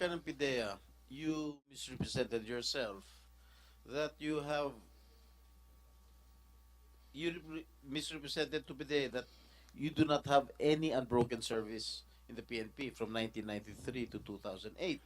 ka ng PIDEA, you misrepresented yourself that you have you misrepresented to PIDEA that you do not have any unbroken service in the PNP from 1993 to 2008.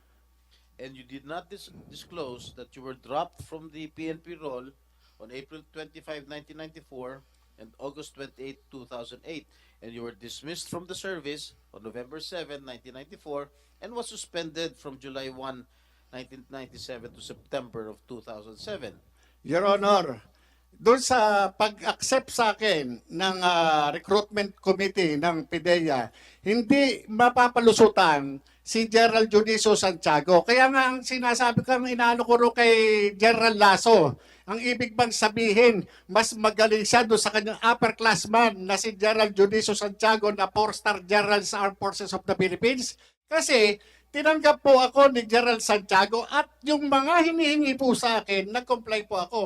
And you did not dis- disclose that you were dropped from the PNP role on April 25, 1994 and August 28, 2008. And you were dismissed from the service on November 7, 1994 and was suspended from July 1, 1997 to September of 2007. Your Honor, doon sa pag-accept sa akin ng ah, recruitment committee ng PIDEA, hindi mapapalusutan si General Juniso Santiago. Kaya nga ang sinasabi ko, ang inaano ko kay General Lasso, ang ibig bang sabihin, mas magaling siya doon sa kanyang upperclassman na si General Juniso Santiago na four-star general sa Armed Forces of the Philippines? Kasi tinanggap po ako ni General Santiago at yung mga hinihingi po sa akin, nag-comply po ako.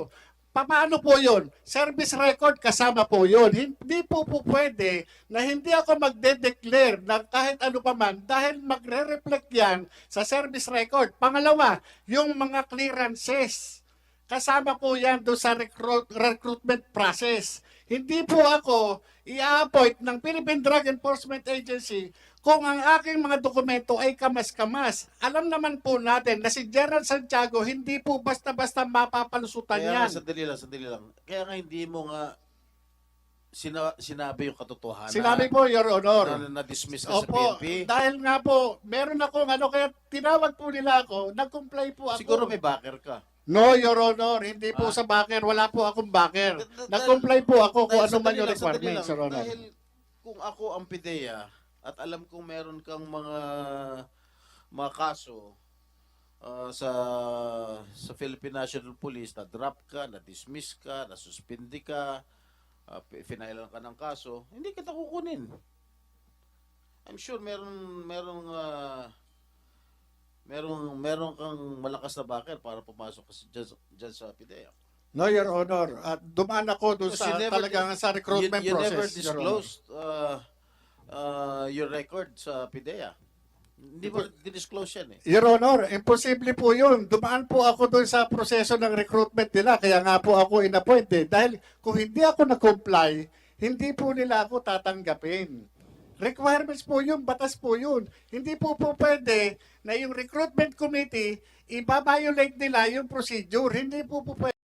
Paano po yun? Service record kasama po yun. Hindi po po pwede na hindi ako magde-declare na kahit ano pa man dahil magre-reflect yan sa service record. Pangalawa, yung mga clearances. Kasama po yan doon sa recruit, recruitment process. Hindi po ako i-appoint ng Philippine Drug Enforcement Agency kung ang aking mga dokumento ay kamas-kamas. Alam naman po natin na si Gerald Santiago hindi po basta-basta mapapalusutan Kaya yan. nga, sandali lang, sandali lang. Kaya nga hindi mo nga sina- sinabi yung katotohanan. Sinabi po, Your Honor. na, na-dismiss ka sa Opo, PNP. dahil nga po, meron akong ano, kaya tinawag po nila ako, nag-comply po ako. Siguro may backer ka. No, Your Honor, hindi po Ah. sa backer, wala po akong backer. Nag-comply po ako kung Dahil ano man sandali yung lang, sandali requirements, lang. Your Honor. Dahil kung ako ang PIDEA at alam kong meron kang mga mga kaso ah, sa sa Philippine National Police na drop ka, na dismiss ka, na suspindi ka, uh, finailan ka ng kaso, hindi kita kukunin. I'm sure meron meron uh, meron meron kang malakas na backer para pumasok ka sa- dyan, dyan sa PIDEA. No, Your Honor. At dumaan ako doon sa you never talagang sa recruitment you, you process. never Your Honor. disclosed uh, uh, your record sa PIDEA. Hindi mo disclose yan eh. Your Honor, imposible po yun. Dumaan po ako doon sa proseso ng recruitment nila. Kaya nga po ako inappointed. Dahil kung hindi ako na-comply, hindi po nila ako tatanggapin. Requirements po yun, batas po yun. Hindi po po pwede na yung recruitment committee, ibabiolate nila yung procedure. Hindi po po pwede.